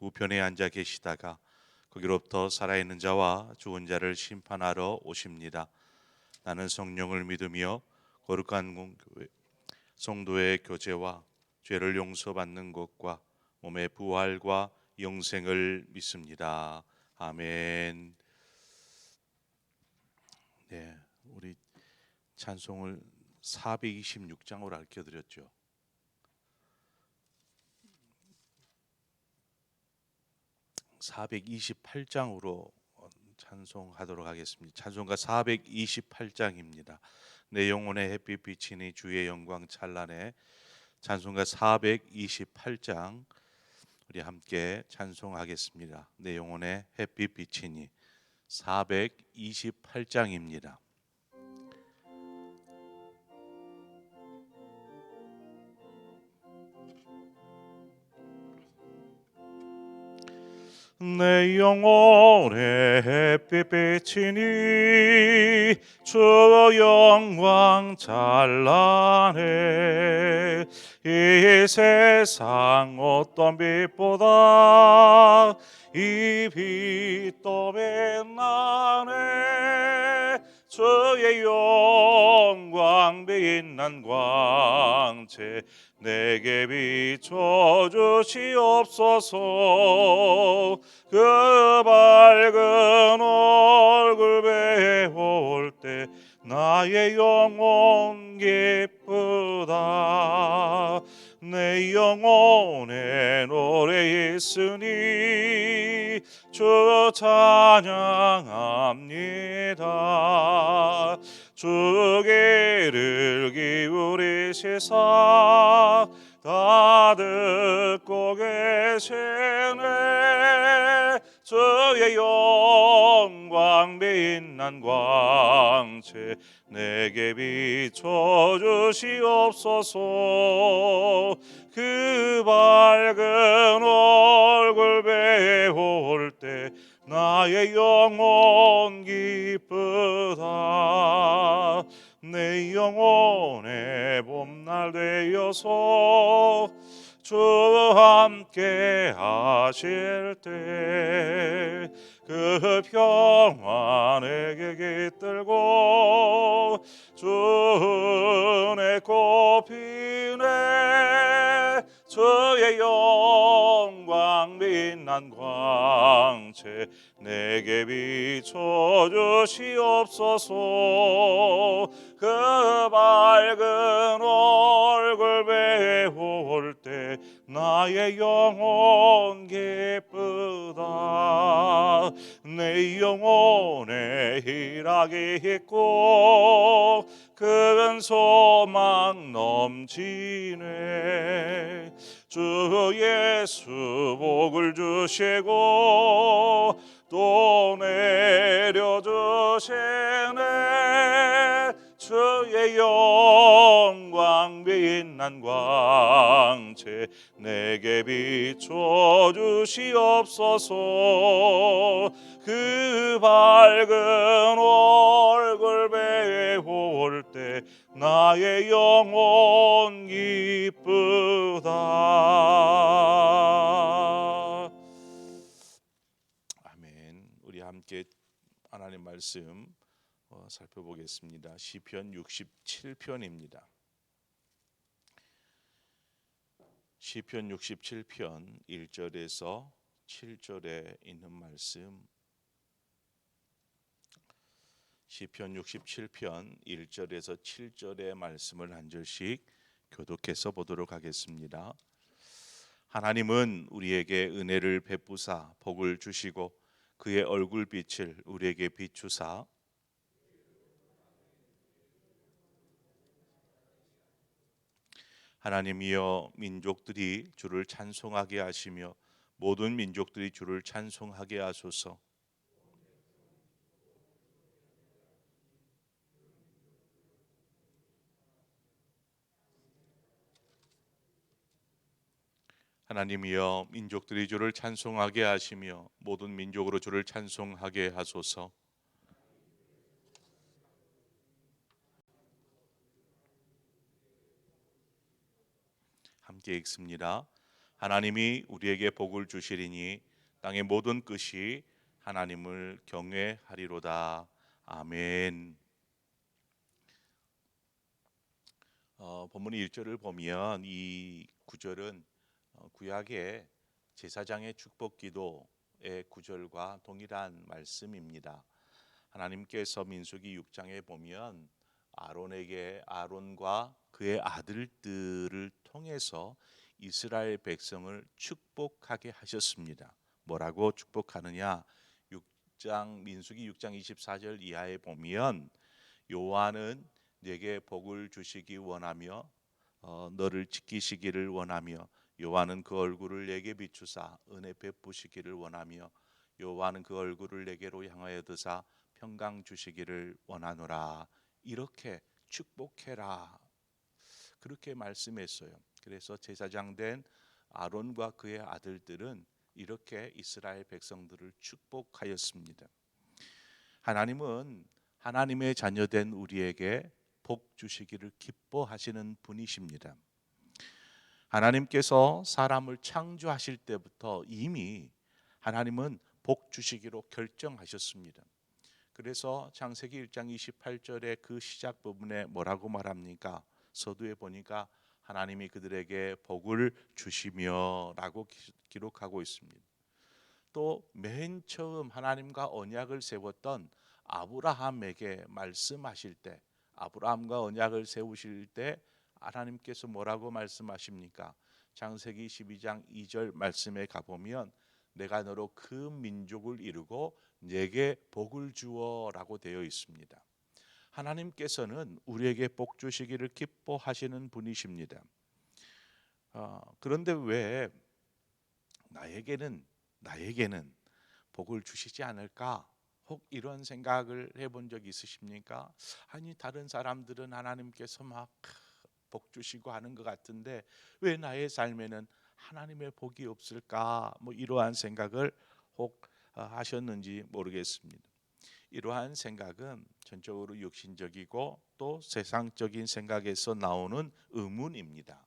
우편에 앉아 계시다가 거기로부터 살아있는 자와 죽은 자를 심판하러 오십니다. 나는 성령을 믿으며 거룩한 공교회 성도의 교제와 죄를 용서받는 것과 몸의 부활과 영생을 믿습니다. 아멘. 네, 우리 찬송을 426장으로 알려 드렸죠. 428장으로 찬송하도록 하겠습니다. 찬송가 428장입니다. 내 영혼의 햇빛 비치니 주의 영광 찬란해 찬송가 428장 우리 함께 찬송하겠습니다. 내 영혼의 햇빛 비치니 428장입니다. 내 영혼의 햇빛 비치니 주 영광 찬란해. 이 세상 어떤 빛보다 이 빛도 빛나네. 주의 영 광 빛난 광채 내게 비춰 주시옵소서. 그 밝은 얼굴 배울 때 나의 영혼 기쁘다. 내 영혼의 노래 있으니 주 찬양합니다 주기를 기울이시사 다 듣고 계시네 주의 영광 빛난 광채 내게 비춰 주시옵소서. 그 밝은 얼굴 배울 때 나의 영혼 기쁘다. 내 영혼의 봄날 되어서 주 함께 하실 때 그 평화 내게 깃들고 주의 꽃피네 주의 영광 빛난 광채 내게 비춰 주시옵소서. 그 밝은 얼굴 배울 때 나의 영혼 기쁘다. 내 영혼에 희락이 있고 큰 소망 넘치네. 주 예수 복을 주시고 또 내려주시네 빛난 광채 내게 비춰 주시옵소서 그 밝은 얼굴 배울 때 나의 영혼 기쁘다 아멘 우리 함께 하나님 말씀 어, 살펴보겠습니다. 시편 67편입니다. 시편 67편 1절에서 7절에 있는 말씀 시편 67편 1절에서 7절의 말씀을 한 절씩 교독해서 보도록 하겠습니다. 하나님은 우리에게 은혜를 베푸사 복을 주시고 그의 얼굴 빛을 우리에게 비추사 하나님이여 민족들이 주를 찬송하게 하시며 모든 민족들이 주를 찬송하게 하소서. 하나님이여 민족들이 주를 찬송하게 하시며 모든 민족으로 주를 찬송하게 하소서. 함께 읽습니다. 하나님이 우리에게 복을 주시리니 땅의 모든 끝이 하나님을 경외하리로다. 아멘. 어, 본문 1절을 보면 이 구절은 어, 구약의 제사장의 축복 기도의 구절과 동일한 말씀입니다. 하나님께서 민수기 6장에 보면 아론에게 아론과 그의 아들들을 통해서 이스라엘 백성을 축복하게 하셨습니다. 뭐라고 축복하느냐? 6장 민수기 6장 24절 이하에 보면 여호와는 내게 복을 주시기 원하며 어, 너를 지키시기를 원하며 여호와는 그 얼굴을 내게 비추사 은혜 베푸시기를 원하며 여호와는 그 얼굴을 내게로 향하여 드사 평강 주시기를 원하노라 이렇게 축복해라 그렇게 말씀했어요. 그래서 제사장 된 아론과 그의 아들들은 이렇게 이스라엘 백성들을 축복하였습니다. 하나님은 하나님의 자녀된 우리에게 복 주시기를 기뻐하시는 분이십니다. 하나님께서 사람을 창조하실 때부터 이미 하나님은 복 주시기로 결정하셨습니다. 그래서 창세기 1장 28절의 그 시작 부분에 뭐라고 말합니까? 서두에 보니까 하나님이 그들에게 복을 주시며라고 기록하고 있습니다. 또 맨 처음 하나님과 언약을 세웠던 아브라함에게 말씀하실 때 아브라함과 언약을 세우실 때 하나님께서 뭐라고 말씀하십니까? 창세기 12장 2절 말씀에 가 보면 내가 너로 큰 민족을 이루고 내게 복을 주어라고 되어 있습니다. 하나님께서는 우리에게 복 주시기를 기뻐하시는 분이십니다. 어, 그런데 왜 나에게는 나에게는 복을 주시지 않을까? 혹 이런 생각을 해본 적 있으십니까? 아니 다른 사람들은 하나님께서 막 복 주시고 하는 것 같은데 왜 나의 삶에는 하나님의 복이 없을까? 뭐 이러한 생각을 혹 어, 하셨는지 모르겠습니다. 이러한 생각은 전적으로 육신적이고 또 세상적인 생각에서 나오는 의문입니다.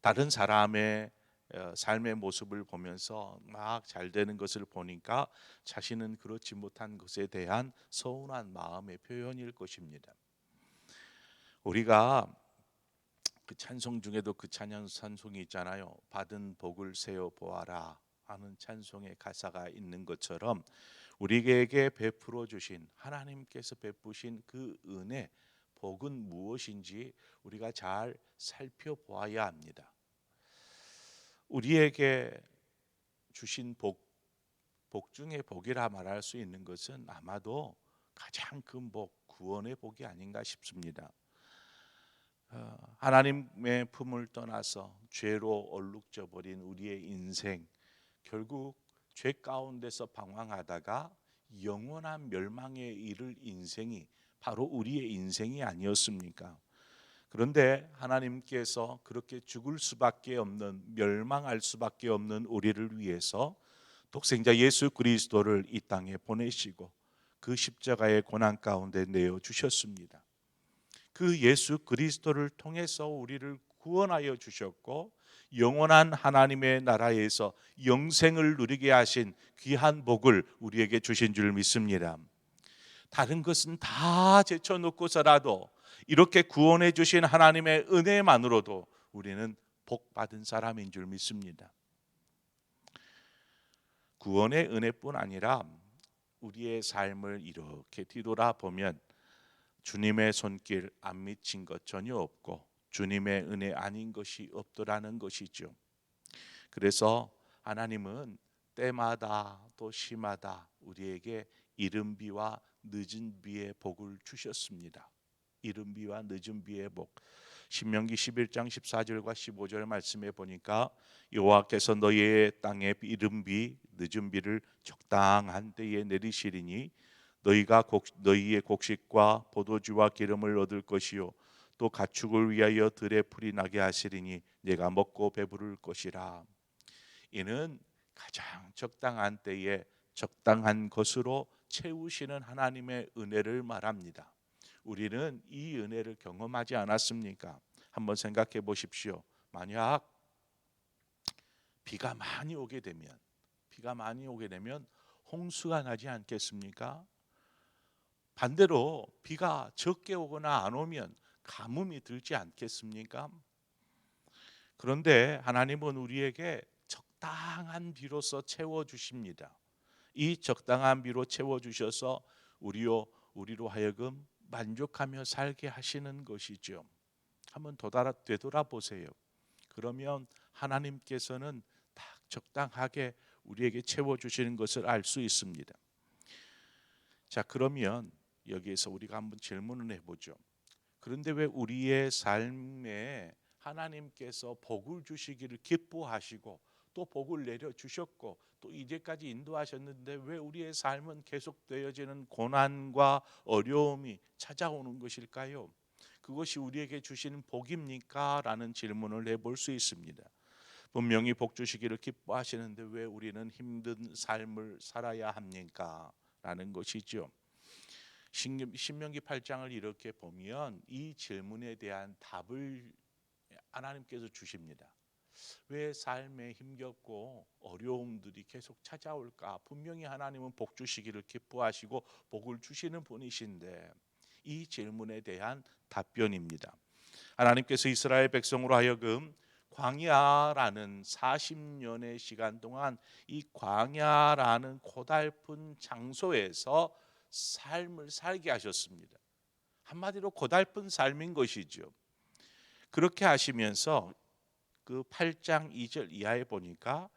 다른 사람의 어, 삶의 모습을 보면서 막 잘 되는 것을 보니까 자신은 그렇지 못한 것에 대한 서운한 마음의 표현일 것입니다. 우리가 그 찬송 중에도 그 찬양 찬송이 있잖아요. 받은 복을 세어 보아라 하는 찬송의 가사가 있는 것처럼 우리에게 베풀어 주신 하나님께서 베푸신 그 은혜 복은 무엇인지 우리가 잘 살펴보아야 합니다. 우리에게 주신 복, 복 중에 복이라 말할 수 있는 것은 아마도 가장 큰 복, 구원의 복이 아닌가 싶습니다. 어, 하나님의 품을 떠나서 죄로 얼룩져 버린 우리의 인생 결국 죄 가운데서 방황하다가 영원한 멸망에 이를 인생이 바로 우리의 인생이 아니었습니까? 그런데 하나님께서 그렇게 죽을 수밖에 없는 멸망할 수밖에 없는 우리를 위해서 독생자 예수 그리스도를 이 땅에 보내시고 그 십자가의 고난 가운데 내어 주셨습니다. 그 예수 그리스도를 통해서 우리를 구원하여 주셨고 영원한 하나님의 나라에서 영생을 누리게 하신 귀한 복을 우리에게 주신 줄 믿습니다. 다른 것은 다 제쳐놓고서라도 이렇게 구원해 주신 하나님의 은혜만으로도 우리는 복 받은 사람인 줄 믿습니다. 구원의 은혜뿐 아니라 우리의 삶을 이렇게 뒤돌아 보면 주님의 손길 안 미친 것 전혀 없고 주님의 은혜 아닌 것이 없더라는 것이죠. 그래서 하나님은 때마다 또 시마다 우리에게 이른 비와 늦은 비의 복을 주셨습니다. 이른 비와 늦은 비의 복. 신명기 11장 14절과 15절 말씀에 보니까 여호와께서 너희의 땅에 이른 비 늦은 비를 적당한 때에 내리시리니 너희가 곡, 너희의 곡식과 포도주와 기름을 얻을 것이요 또 가축을 위하여 들에 풀이 나게 하시리니 내가 먹고 배부를 것이라 이는 가장 적당한 때에 적당한 것으로 채우시는 하나님의 은혜를 말합니다. 우리는 이 은혜를 경험하지 않았습니까? 한번 생각해 보십시오. 만약 비가 많이 오게 되면 비가 많이 오게 되면 홍수가 나지 않겠습니까? 반대로 비가 적게 오거나 안 오면 가뭄이 들지 않겠습니까? 그런데 하나님은 우리에게 적당한 비로서 채워 주십니다. 이 적당한 비로 채워 주셔서 우리요 우리로 하여금 만족하며 살게 하시는 것이죠. 한번 도달아 되돌아 보세요. 그러면 하나님께서는 딱 적당하게 우리에게 채워 주시는 것을 알 수 있습니다. 자, 그러면 여기에서 우리가 한번 질문을 해 보죠. 그런데 왜 우리의 삶에 하나님께서 복을 주시기를 기뻐하시고 또 복을 내려 주셨고 또 이제까지 인도하셨는데 왜 우리의 삶은 계속되어지는 고난과 어려움이 찾아오는 것일까요? 그것이 우리에게 주시는 복입니까? 라는 질문을 해볼 수 있습니다. 분명히 복 주시기를 기뻐하시는데 왜 우리는 힘든 삶을 살아야 합니까? 라는 것이죠. 신명기 8장을 이렇게 보면 이 질문에 대한 답을 하나님께서 주십니다. 왜 삶에 힘겹고 어려움들이 계속 찾아올까? 분명히 하나님은 복 주시기를 기뻐하시고 복을 주시는 분이신데 이 질문에 대한 답변입니다. 하나님께서 이스라엘 백성으로 하여금 광야라는 40년의 시간 동안 이 광야라는 고달픈 장소에서 삶을 살게 하셨습니다. 한마디로 고달픈 삶인 것이죠. 그렇게 하시면서 그 8장 2절 이하에 보니까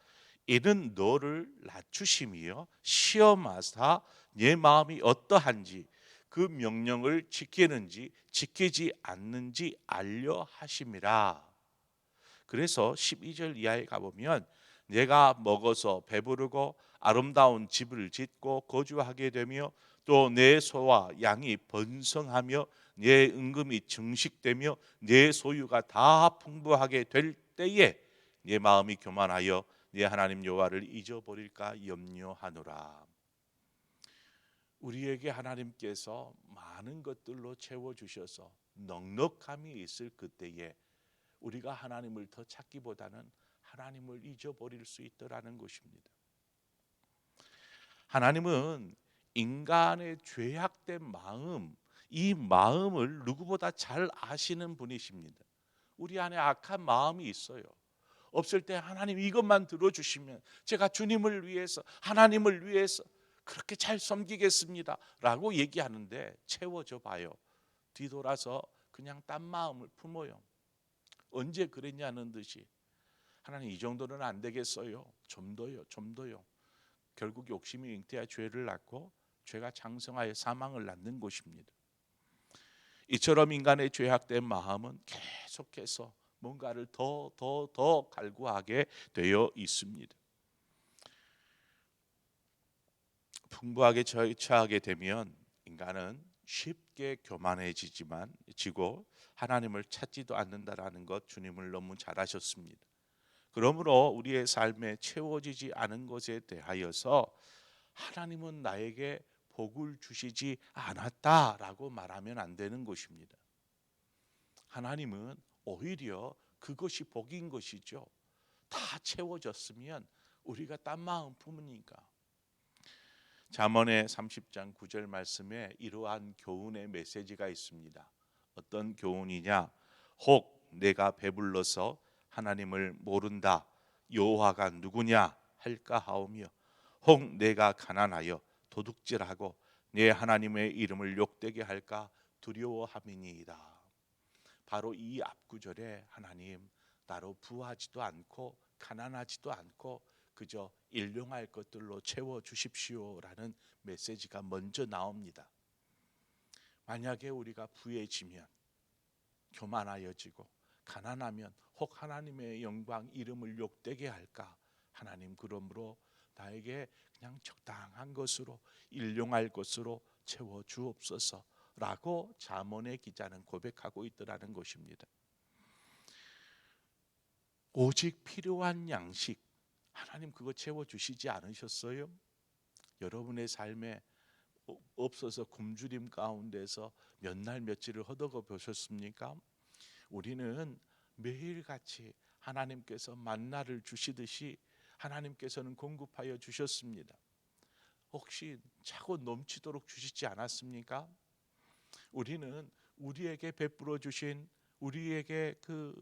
이는 너를 낮추심이요 시험하사 내 마음이 어떠한지 그 명령을 지키는지 지키지 않는지 알려 하심이라. 그래서 12절 이하에 가보면 내가 먹어서 배부르고 아름다운 집을 짓고 거주하게 되며 또 내 소와 양이 번성하며 내 은금이 증식되며 내 소유가 다 풍부하게 될 때에 내 마음이 교만하여 내 하나님 여호와를 잊어버릴까 염려하노라. 우리에게 하나님께서 많은 것들로 채워 주셔서 넉넉함이 있을 그때에 우리가 하나님을 더 찾기보다는 하나님을 잊어버릴 수 있더라는 것입니다. 하나님은 인간의 죄악된 마음, 이 마음을 누구보다 잘 아시는 분이십니다. 우리 안에 악한 마음이 있어요. 없을 때 하나님 이것만 들어주시면 제가 주님을 위해서 하나님을 위해서 그렇게 잘 섬기겠습니다. 라고 얘기하는데 채워져 봐요. 뒤돌아서 그냥 딴 마음을 품어요. 언제 그랬냐는 듯이 하나님 이 정도는 안 되겠어요. 좀 더요, 좀 더요. 결국 욕심이 잉태하 죄를 낳고 죄가 장성하여 사망을 낳는 것입니다. 이처럼 인간의 죄악된 마음은 계속해서 뭔가를 더 더 더 갈구하게 되어 있습니다. 풍부하게 처하게 되면 인간은 쉽게 교만해지지만 지고 하나님을 찾지도 않는다라는 것 주님을 너무 잘 아셨습니다. 그러므로 우리의 삶에 채워지지 않은 것에 대하여서 하나님은 나에게 복을 주시지 않았다라고 말하면 안 되는 것입니다. 하나님은 오히려 그것이 복인 것이죠. 다 채워졌으면 우리가 딴 마음 품으니까. 잠언의 30장 9절 말씀에 이러한 교훈의 메시지가 있습니다. 어떤 교훈이냐? 혹 내가 배불러서 하나님을 모른다. 여호와가 누구냐 할까 하오며 혹 내가 가난하여 도둑질하고 내 하나님의 이름을 욕되게 할까 두려워함이니이다. 바로 이 앞구절에 하나님 나로 부하지도 않고 가난하지도 않고 그저 일용할 것들로 채워 주십시오라는 메시지가 먼저 나옵니다. 만약에 우리가 부해지면 교만하여지고 가난하면 혹 하나님의 영광 이름을 욕되게 할까 하나님 그러므로 나에게 그냥 적당한 것으로 일용할 것으로 채워 주옵소서라고 잠언의 기자는 고백하고 있더라는 것입니다. 오직 필요한 양식 하나님 그거 채워 주시지 않으셨어요? 여러분의 삶에 어- 없어서 굶주림 가운데서 몇 날 며칠을 허덕어 보셨습니까? 우리는 매일같이 하나님께서 만나를 주시듯이 하나님께서는 공급하여 주셨습니다. 혹시 차고 넘치도록 주시지 않았습니까? 우리는 우리에게 베풀어 주신 우리에게 그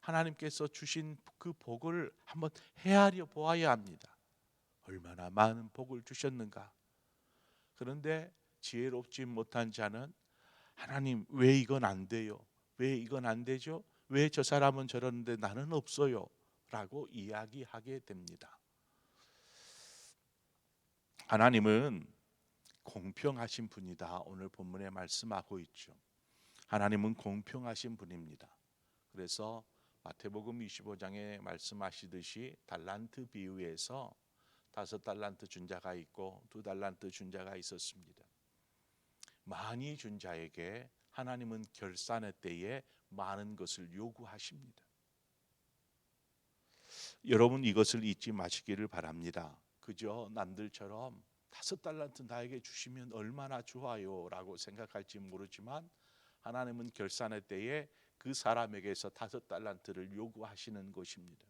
하나님께서 주신 그 복을 한번 헤아려 보아야 합니다. 얼마나 많은 복을 주셨는가? 그런데 지혜롭지 못한 자는 하나님 왜 이건 안 돼요? 왜 이건 안 되죠? 왜 저 사람은 저러는데 나는 없어요? 라고 이야기하게 됩니다. 하나님은 공평하신 분이다. 오늘 본문에 말씀하고 있죠. 하나님은 공평하신 분입니다. 그래서 마태복음 25장에 말씀하시듯이 달란트 비유에서 다섯 달란트 준 자가 있고 두 달란트 준 자가 있었습니다. 많이 준 자에게 하나님은 결산의 때에 많은 것을 요구하십니다. 여러분 이것을 잊지 마시기를 바랍니다. 그저 남들처럼 다섯 달란트 나에게 주시면 얼마나 좋아요라고 생각할지 모르지만 하나님은 결산의 때에 그 사람에게서 다섯 달란트를 요구하시는 것입니다.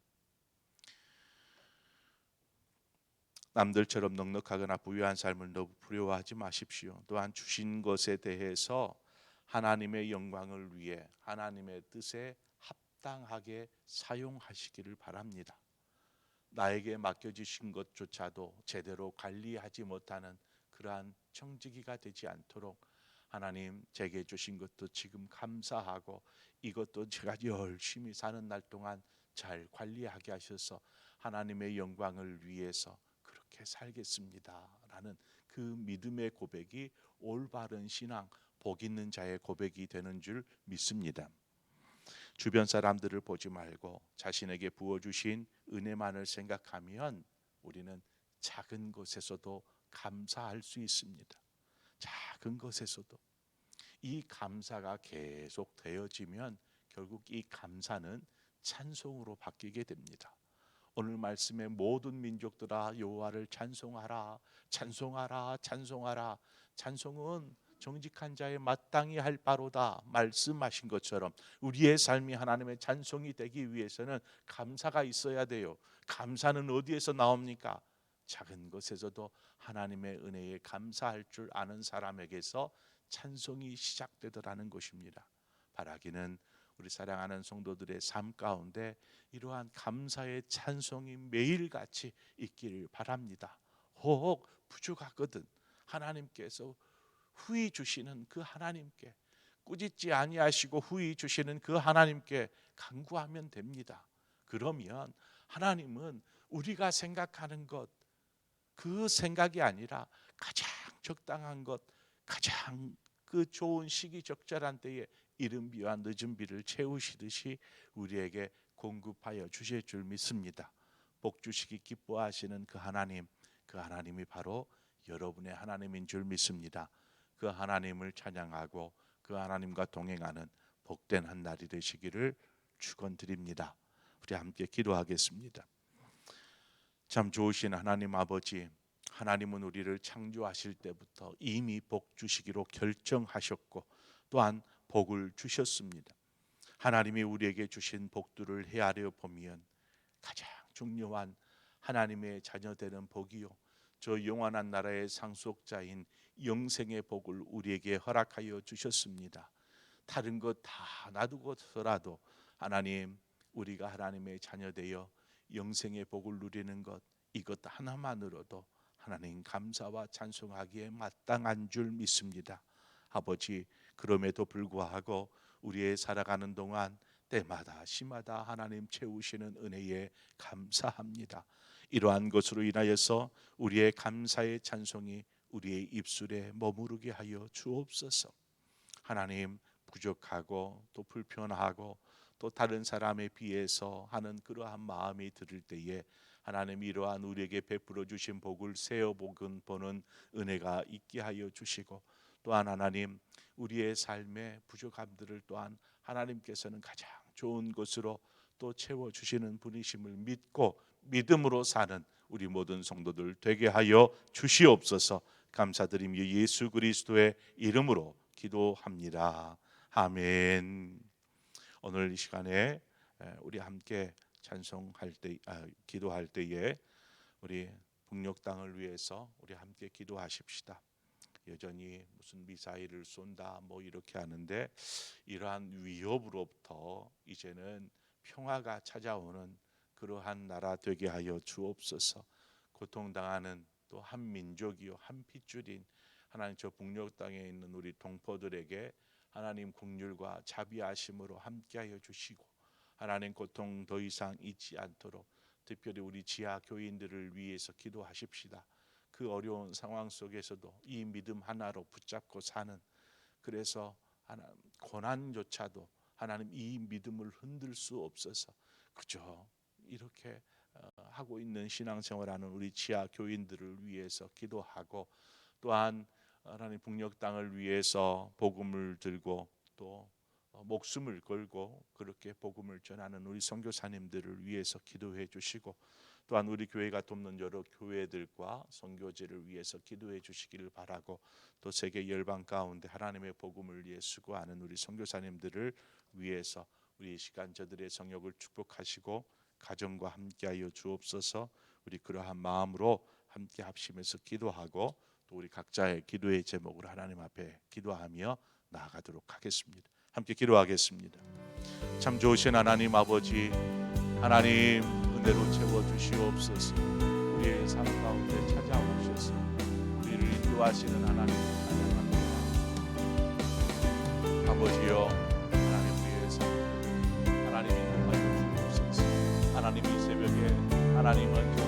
남들처럼 넉넉하거나 부유한 삶을 너무 부러워하지 마십시오. 또한 주신 것에 대해서 하나님의 영광을 위해 하나님의 뜻에 합당하게 사용하시기를 바랍니다. 나에게 맡겨주신 것조차도 제대로 관리하지 못하는 그러한 청지기가 되지 않도록 하나님 제게 주신 것도 지금 감사하고 이것도 제가 열심히 사는 날 동안 잘 관리하게 하셔서 하나님의 영광을 위해서 그렇게 살겠습니다라는 그 믿음의 고백이 올바른 신앙 복 있는 자의 고백이 되는 줄 믿습니다. 주변 사람들을 보지 말고 자신에게 부어 주신 은혜만을 생각하면 우리는 작은 것에서도 감사할 수 있습니다. 작은 것에서도 이 감사가 계속 되어지면 결국 이 감사는 찬송으로 바뀌게 됩니다. 오늘 말씀에 모든 민족들아 여호와를 찬송하라 찬송하라 찬송하라 찬송은 정직한 자의 마땅히 할 바로다 말씀하신 것처럼 우리의 삶이 하나님의 찬송이 되기 위해서는 감사가 있어야 돼요. 감사는 어디에서 나옵니까? 작은 것에서도 하나님의 은혜에 감사할 줄 아는 사람에게서 찬송이 시작되더라는 것입니다. 바라기는 우리 사랑하는 성도들의 삶 가운데 이러한 감사의 찬송이 매일같이 있기를 바랍니다. 혹 부족하거든 하나님께서 후히 주시는 그 하나님께 꾸짖지 아니하시고 후히 주시는 그 하나님께 간구하면 됩니다. 그러면 하나님은 우리가 생각하는 것 그 생각이 아니라 가장 적당한 것 가장 그 좋은 시기 적절한 때에 이른 비와 늦은 비를 채우시듯이 우리에게 공급하여 주실 줄 믿습니다. 복 주시기 기뻐하시는 그 하나님, 그 하나님이 바로 여러분의 하나님인 줄 믿습니다. 그 하나님을 찬양하고 그 하나님과 동행하는 복된 한 날이 되시기를 축원드립니다. 우리 함께 기도하겠습니다. 참 좋으신 하나님 아버지, 하나님은 우리를 창조하실 때부터 이미 복 주시기로 결정하셨고 또한 복을 주셨습니다. 하나님이 우리에게 주신 복들을 헤아려 보면 가장 중요한 하나님의 자녀 되는 복이요. 저 영원한 나라의 상속자인 영생의 복을 우리에게 허락하여 주셨습니다. 다른 것 다 놔두고서라도 하나님 우리가 하나님의 자녀 되어 영생의 복을 누리는 것 이것 하나만으로도 하나님 감사와 찬송하기에 마땅한 줄 믿습니다. 아버지 그럼에도 불구하고 우리의 살아가는 동안 때마다 시마다 하나님 채우시는 은혜에 감사합니다. 이러한 것으로 인하여서 우리의 감사의 찬송이 우리의 입술에 머무르게 하여 주옵소서. 하나님 부족하고 또 불편하고 또 다른 사람에 비해서 하는 그러한 마음이 들을 때에 하나님 이러한 우리에게 베풀어 주신 복을 세어 복은 보는 은혜가 있게 하여 주시고 또한 하나님 우리의 삶의 부족함들을 또한 하나님께서는 가장 좋은 것으로 또 채워 주시는 분이심을 믿고 믿음으로 사는 우리 모든 성도들 되게 하여 주시옵소서. 감사드리며 예수 그리스도의 이름으로 기도합니다. 아멘. 오늘 이 시간에 에, 우리 함께 찬송할 때, 아, 기도할 때에 우리 북녘 땅을 위해서 우리 함께 기도하십시다. 여전히 무슨 미사일을 쏜다 뭐 이렇게 하는데 이러한 위협으로부터 이제는 평화가 찾아오는 그러한 나라 되게 하여 주옵소서. 고통당하는 또 한 민족이요 한 핏줄인 하나님 저 북녘 땅에 있는 우리 동포들에게 하나님 국률과 자비하심으로 함께하여 주시고 하나님 고통 더 이상 잊지 않도록 특별히 우리 지하 교인들을 위해서 기도하십시다. 그 어려운 상황 속에서도 이 믿음 하나로 붙잡고 사는 그래서 하나 고난조차도 하나님 이 믿음을 흔들 수 없어서 그저 이렇게 어, 하고 있는 신앙생활하는 우리 지하 교인들을 위해서 기도하고 또한 하나님 북녘 땅을 위해서 복음을 들고 또 어, 목숨을 걸고 그렇게 복음을 전하는 우리 선교사님들을 위해서 기도해 주시고 또한 우리 교회가 돕는 여러 교회들과 선교제를 위해서 기도해 주시기를 바라고 또 세계 열방 가운데 하나님의 복음을 위해 수고하는 우리 선교사님들을 위해서 우리 이 시간 저들의 성역을 축복하시고 가정과 함께하여 주옵소서. 우리 그러한 마음으로 함께 합심해서 기도하고 또 우리 각자의 기도의 제목을 하나님 앞에 기도하며 나아가도록 하겠습니다. 함께 기도하겠습니다. 참 좋으신 하나님 아버지 하나님 은혜로 채워 주시옵소서. 우리의 삶 가운데 찾아오셔서 우리를 인도하시는 하나님 찬양합니다. 아버지여 하나님 이 새벽에 하나님은